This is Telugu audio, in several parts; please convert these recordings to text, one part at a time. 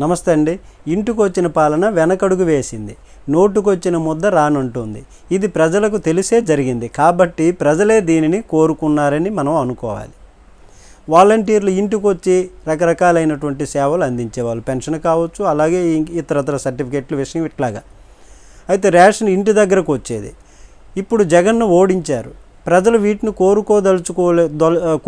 నమస్తే అండి. ఇంటికొచ్చిన పాలన వెనకడుగు వేసింది. నోటుకొచ్చిన ముద్ద రానుంటుంది. ఇది ప్రజలకు తెలిసే జరిగింది. కాబట్టి ప్రజలే దీనిని కోరుకున్నారని మనం అనుకోవాలి. వాలంటీర్లు ఇంటికొచ్చి రకరకాలైనటువంటి సేవలు అందించేవాళ్ళు. పెన్షన్ కావచ్చు అలాగే ఇతరతర సర్టిఫికెట్లు విషయం ఇట్లాగా. అయితే రేషన్ ఇంటి దగ్గరకు వచ్చేది ఇప్పుడు జగన్ను ఓడించారు. ప్రజలు వీటిని కోరుకోదలుచుకోలే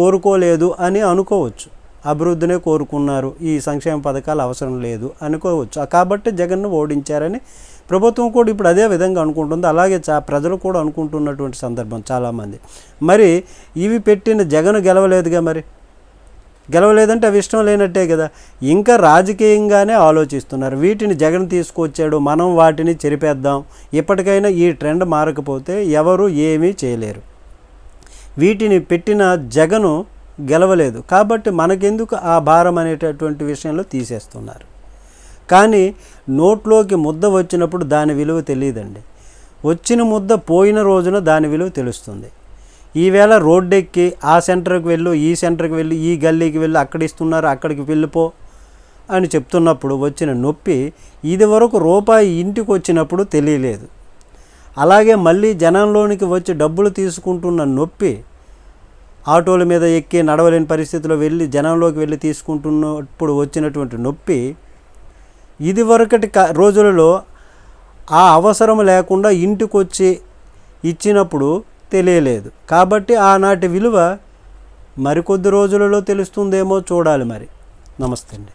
కోరుకోలేదు అని అనుకోవచ్చు. అభివృద్ధినే కోరుకున్నారు. ఈ సంక్షేమ పథకాలు అవసరం లేదు అనుకోవచ్చు. కాబట్టి జగన్ను ఓడించారని ప్రభుత్వం కూడా ఇప్పుడు అదే విధంగా అనుకుంటుంది. అలాగే చా ప్రజలు కూడా అనుకుంటున్నటువంటి సందర్భం చాలామంది. మరి ఇవి పెట్టిన జగన్ గెలవలేదుగా మరి? గెలవలేదంటే అవి ఇష్టం లేనట్టే కదా? ఇంకా రాజకీయంగానే ఆలోచిస్తున్నారు. వీటిని జగన్ తీసుకొచ్చాడు మనం వాటిని చెరిపేద్దాం. ఇప్పటికైనా ఈ ట్రెండ్ మారకపోతే ఎవరు ఏమీ చేయలేరు. వీటిని పెట్టిన జగను గెలవలేదు. కాబట్టి మనకెందుకు ఆ భారం అనేటటువంటి విషయంలో తీసేస్తున్నారు. కానీ నోట్లోకి ముద్ద వచ్చినప్పుడు దాని విలువ తెలియదండి. వచ్చిన ముద్ద పోయిన రోజున దాని విలువ తెలుస్తుంది. ఈవేళ రోడ్డెక్కి ఆ సెంటర్కి వెళ్ళు ఈ సెంటర్కి వెళ్ళి ఈ గల్లీకి వెళ్ళి అక్కడ ఇస్తున్నారు అక్కడికి వెళ్ళిపో అని చెప్తున్నప్పుడు వచ్చిన నొప్పి ఇది వరకు రూపాయి ఇంటికి వచ్చినప్పుడు తెలియలేదు. అలాగే మళ్ళీ జనంలోనికి వచ్చి డబ్బులు తీసుకుంటున్న నొప్పి ఆటోల మీద ఎక్కి నడవలేని పరిస్థితిలో వెళ్ళి జనంలోకి వెళ్ళి తీసుకుంటున్నప్పుడు వచ్చినటువంటి నొప్పి ఇదివరకటి క రోజులలో ఆ అవసరం లేకుండా ఇంటికి వచ్చి ఇచ్చినప్పుడు తెలియలేదు. కాబట్టి ఆనాటి విలువ మరికొద్ది రోజులలో తెలుస్తుందేమో చూడాలి మరి. నమస్తే అండి.